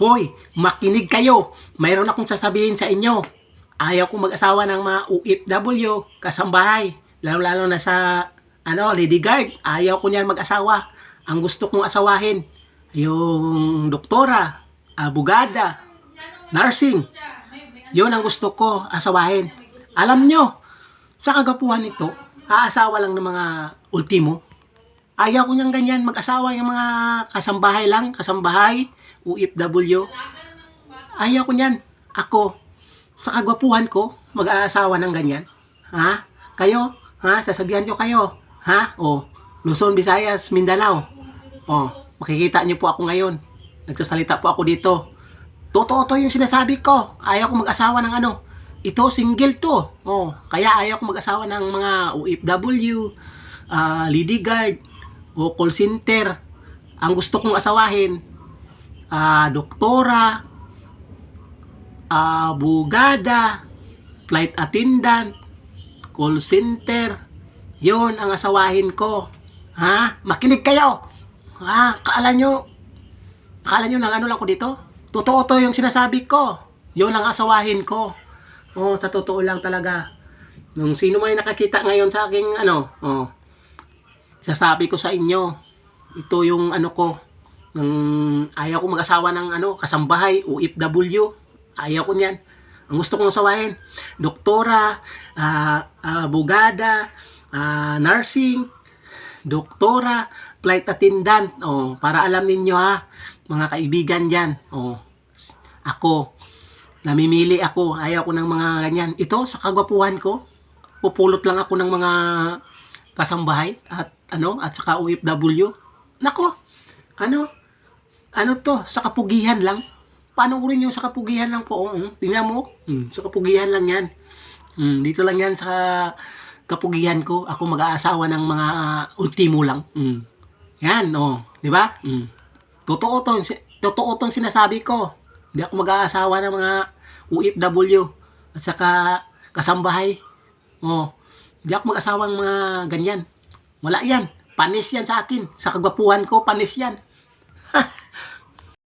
Hoy, makinig kayo. Mayroon akong sasabihin sa inyo. Ayaw kong mag-asawa ng mga OFW, kasambahay. Lalo-lalo na sa, ano, Lady Guard. Ayaw ko niyan mag-asawa. Ang gusto kong asawahin, yung doktora, abogada, nursing. Yun ang gusto ko asawahin. Alam nyo, sa kagapuhan nito, aasawa lang ng mga ultimo. Ayaw ko niyang ganyan, mag-asawa yung mga kasambahay lang, kasambahay, OFW. Ayaw ko niyan. Ako, sa kagwapuhan ko, mag-aasawa ng ganyan. Ha? Kayo? Ha? Sasabihan ko kayo. Ha? O, Luzon, Visayas, Mindanao. O, makikita niyo po ako ngayon. Nagsasalita po ako dito. Totoo to yung sinasabi ko. Ayaw ko mag-asawa ng ano. Ito, single to. Oh, kaya ayaw ko mag-asawa ng mga OFW, ah, lady guard, o call center. Ang gusto kong asawahin, ah, doktora, ah, bugada, flight attendant, call center. Yon ang asawahin ko. Ha? Makinig kayo. Ha? Kaala nyo, Akala nyo nang ano lang ko dito? Totoo to yung sinasabi ko. Yun ang asawahin ko. Oh, sa totoo lang talaga. Nung sino may nakakita ngayon sa aking ano, oh, sasabi ko sa inyo, ito yung ano ko, nang ayaw ko mag-asawa ng ano, kasambahay, OFW. Ayaw ko niyan. Ang gusto kong asawahin, doktora, ah, abogada, ah, nursing, doktora, flight attendant. Oh, para alam ninyo ha, mga kaibigan diyan. Oh, ako, namimili ako. Ayaw ko ng mga ganyan. Ito, sa kagwapuhan ko, pupulot lang ako ng mga kasambahay at ano, at saka OFW. Nako, ano, ano to, sa kapugihan lang. Paano ko rin yung sa kapugihan lang po? Oh, tingnan mo, mm, sa kapugihan lang yan. Mm, dito lang yan sa kapugihan ko. Ako mag-aasawa ng mga ultimo lang. Mm. Yan, oh, di ba? Mm. Totoo to, totoo tong sinasabi ko. Hindi ako mag-aasawa ng mga OFW at saka kasambahay. Oh, hindi ako mag-asawa ng mga ganyan. Wala yan. Panis yan sa akin. Sa kagwapuhan ko, panis yan.